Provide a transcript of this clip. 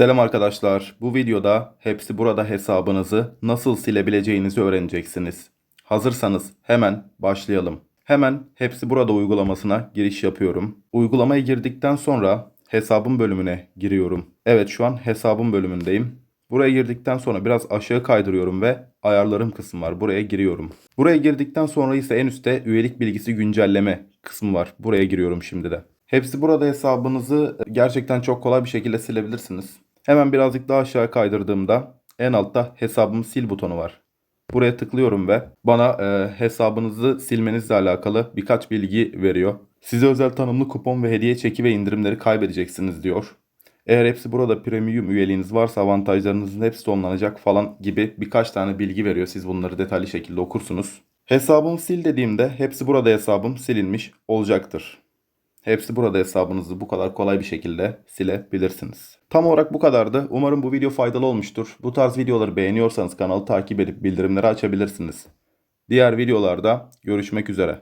Selam arkadaşlar. Bu videoda hepsi burada hesabınızı nasıl silebileceğinizi öğreneceksiniz. Hazırsanız hemen başlayalım. Hemen hepsi burada uygulamasına giriş yapıyorum. Uygulamaya girdikten sonra hesabım bölümüne giriyorum. Evet şu an hesabım bölümündeyim. Buraya girdikten sonra biraz aşağı kaydırıyorum ve ayarlarım kısmı var. Buraya giriyorum. Buraya girdikten sonra ise en üstte üyelik bilgisi güncelleme kısmı var. Buraya giriyorum şimdi de. Hepsi burada hesabınızı gerçekten çok kolay bir şekilde silebilirsiniz. Hemen birazcık daha aşağı kaydırdığımda en altta hesabımı sil butonu var. Buraya tıklıyorum ve bana e, hesabınızı silmenizle alakalı birkaç bilgi veriyor. Size özel tanımlı kupon ve hediye çeki ve indirimleri kaybedeceksiniz diyor. Eğer hepsi burada premium üyeliğiniz varsa avantajlarınızın hepsi sonlanacak falan gibi birkaç tane bilgi veriyor. Siz bunları detaylı şekilde okursunuz. Hesabımı sil dediğimde hepsi burada hesabım silinmiş olacaktır. Hepsi burada hesabınızı bu kadar kolay bir şekilde silebilirsiniz. Tam olarak bu kadardı. Umarım bu video faydalı olmuştur. Bu tarz videoları beğeniyorsanız kanalı takip edip bildirimleri açabilirsiniz. Diğer videolarda görüşmek üzere.